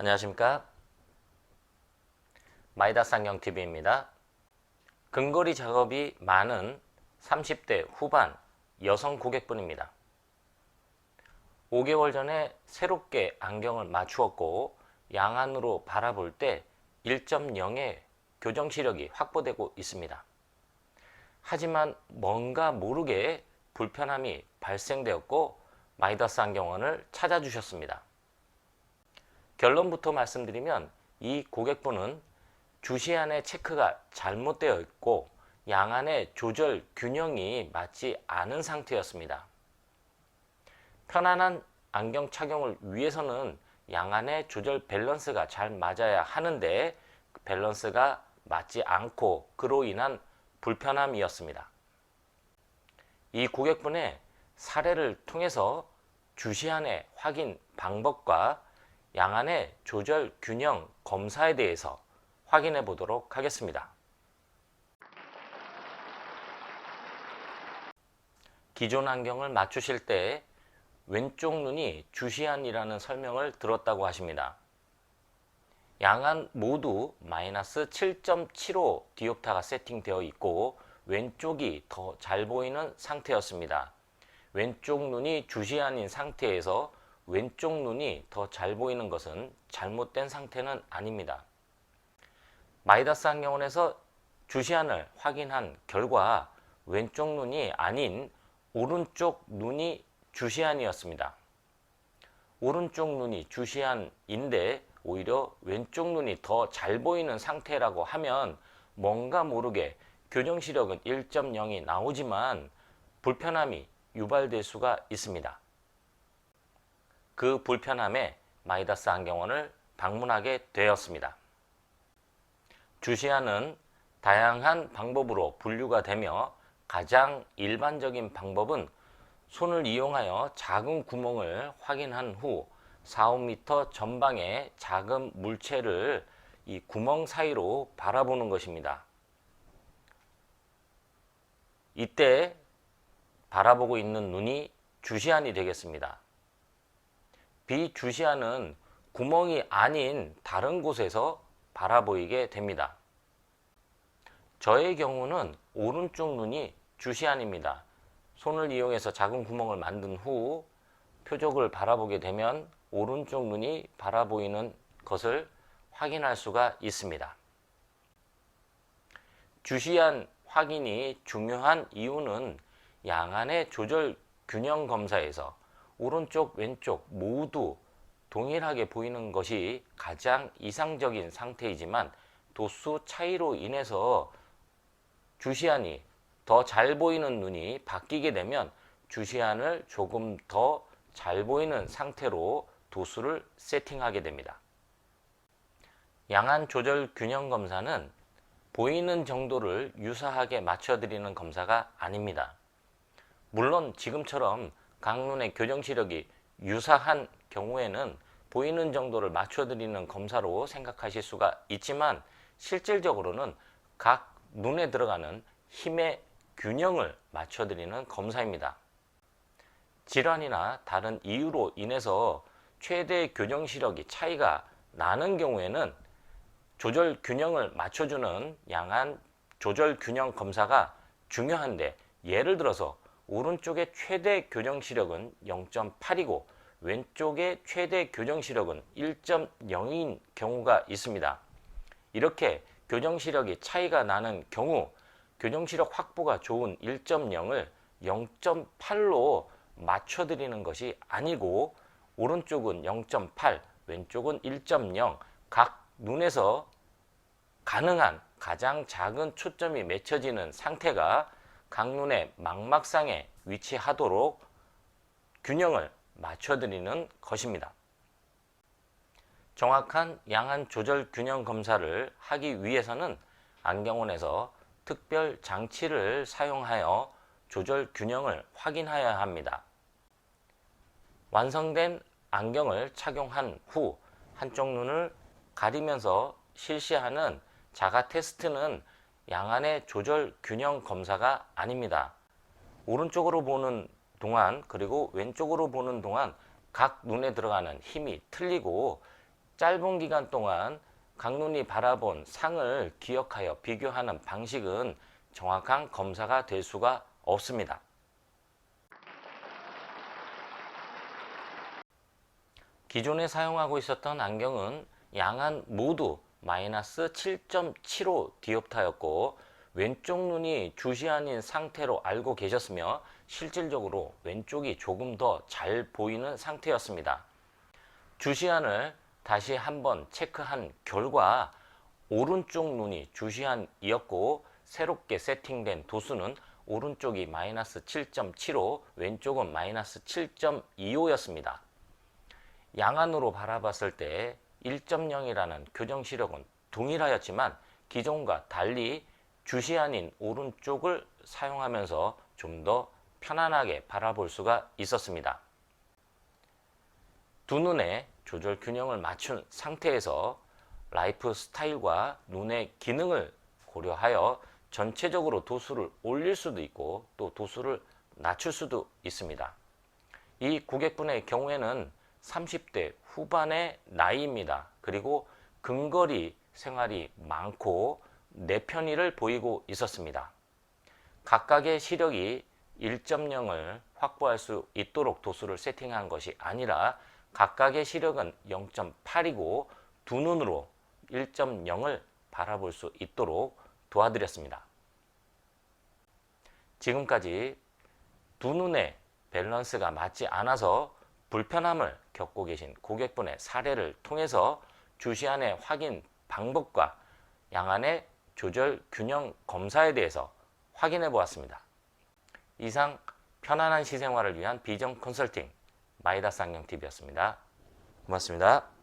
안녕하십니까? 마이다스 안경TV입니다. 근거리 작업이 많은 30대 후반 여성 고객분입니다. 5개월 전에 새롭게 안경을 맞추었고 양안으로 바라볼 때 1.0의 교정 시력이 확보되고 있습니다. 하지만 뭔가 모르게 불편함이 발생되었고 마이다스 안경원을 찾아주셨습니다 결론부터 말씀드리면 이 고객분은 주시안의 체크가 잘못되어 있고 양안의 조절 균형이 맞지 않은 상태였습니다. 편안한 안경 착용을 위해서는 양안의 조절 밸런스가 잘 맞아야 하는데 그 밸런스가 맞지 않고 그로 인한 불편함이었습니다. 이 고객분의 사례를 통해서 주시안의 확인 방법과 양안의 조절 균형 검사에 대해서 확인해 보도록 하겠습니다. 기존 안경을 맞추실 때 왼쪽 눈이 주시안이라는 설명을 들었다고 하십니다. 양안 모두 마이너스 7.75 디옵타가 세팅되어 있고 왼쪽이 더 잘 보이는 상태였습니다. 왼쪽 눈이 주시안인 상태에서 왼쪽 눈이 더 잘 보이는 것은 잘못된 상태는 아닙니다. 마이다스 안경원에서 주시안을 확인한 결과 왼쪽 눈이 아닌 오른쪽 눈이 주시안이었습니다. 오른쪽 눈이 주시안인데 오히려 왼쪽 눈이 더 잘 보이는 상태라고 하면 뭔가 모르게 교정 시력은 1.0이 나오지만 불편함이 유발될 수가 있습니다. 그 불편함에 마이다스 안경원을 방문하게 되었습니다. 주시안은 다양한 방법으로 분류가 되며 가장 일반적인 방법은 손을 이용하여 작은 구멍을 확인한 후 4, 5m 전방의 작은 물체를 이 구멍 사이로 바라보는 것입니다. 이때 바라보고 있는 눈이 주시안이 되겠습니다. 비주시안은 구멍이 아닌 다른 곳에서 바라보이게 됩니다. 저의 경우는 오른쪽 눈이 주시안입니다. 손을 이용해서 작은 구멍을 만든 후 표적을 바라보게 되면 오른쪽 눈이 바라보이는 것을 확인할 수가 있습니다. 주시안 확인이 중요한 이유는 양안의 조절 균형 검사에서 오른쪽 왼쪽 모두 동일하게 보이는 것이 가장 이상적인 상태이지만 도수 차이로 인해서 주시안이 더 잘 보이는 눈이 바뀌게 되면 주시안을 조금 더 잘 보이는 상태로 도수를 세팅하게 됩니다. 양안 조절 균형 검사는 보이는 정도를 유사하게 맞춰드리는 검사가 아닙니다. 물론 지금처럼 강눈의 교정 시력이 유사한 경우에는 보이는 정도를 맞춰드리는 검사로 생각하실 수가 있지만 실질적으로는 각 눈에 들어가는 힘의 균형을 맞춰드리는 검사입니다. 질환이나 다른 이유로 인해서 최대 교정 시력이 차이가 나는 경우에는 조절 균형을 맞춰주는 양한 조절 균형 검사가 중요한데 예를 들어서 오른쪽의 최대 교정 시력은 0.8이고 왼쪽의 최대 교정 시력은 1.0인 경우가 있습니다. 이렇게 교정 시력이 차이가 나는 경우 교정 시력 확보가 좋은 1.0을 0.8로 맞춰 드리는 것이 아니고 오른쪽은 0.8, 왼쪽은 1.0 각 눈에서 가능한 가장 작은 초점이 맺혀지는 상태가 강눈의 망막상에 위치하도록 균형을 맞춰드리는 것입니다. 정확한 양안 조절 균형 검사를 하기 위해서는 안경원에서 특별 장치를 사용하여 조절 균형을 확인해야 합니다. 완성된 안경을 착용한 후 한쪽 눈을 가리면서 실시하는 자가 테스트는 양안의 조절 균형 검사가 아닙니다. 오른쪽으로 보는 동안 그리고 왼쪽으로 보는 동안 각 눈에 들어가는 힘이 틀리고 짧은 기간 동안 강눈이 바라본 상을 기억하여 비교하는 방식은 정확한 검사가 될 수가 없습니다. 기존에 사용하고 있었던 안경은 양안 모두 마이너스 7.75 디옵타였고 왼쪽 눈이 주시안인 상태로 알고 계셨으며 실질적으로 왼쪽이 조금 더 잘 보이는 상태였습니다. 주시안을 다시 한번 체크한 결과 오른쪽 눈이 주시안이었고 새롭게 세팅된 도수는 오른쪽이 마이너스 7.75 왼쪽은 마이너스 7.25였습니다. 양안으로 바라봤을 때 1.0이라는 교정 시력은 동일하였지만 기존과 달리 주시안인 오른쪽을 사용하면서 좀 더 편안하게 바라볼 수가 있었습니다. 두 눈의 조절 균형을 맞춘 상태에서 라이프 스타일과 눈의 기능을 고려하여 전체적으로 도수를 올릴 수도 있고 또 도수를 낮출 수도 있습니다. 이 고객분의 경우에는 30대 후반의 나이입니다. 그리고 근거리 생활이 많고 내편의를 보이고 있었습니다. 각각의 시력이 1.0을 확보할 수 있도록 도수를 세팅한 것이 아니라 각각의 시력은 0.8이고 두 눈으로 1.0을 바라볼 수 있도록 도와드렸습니다. 지금까지 두 눈의 밸런스가 맞지 않아서 불편함을 겪고 계신 고객분의 사례를 통해서 주시안의 확인 방법과 양안의 조절 균형 검사에 대해서 확인해 보았습니다. 이상 편안한 시생활을 위한 비전 컨설팅 마이다스 안경TV였습니다. 고맙습니다.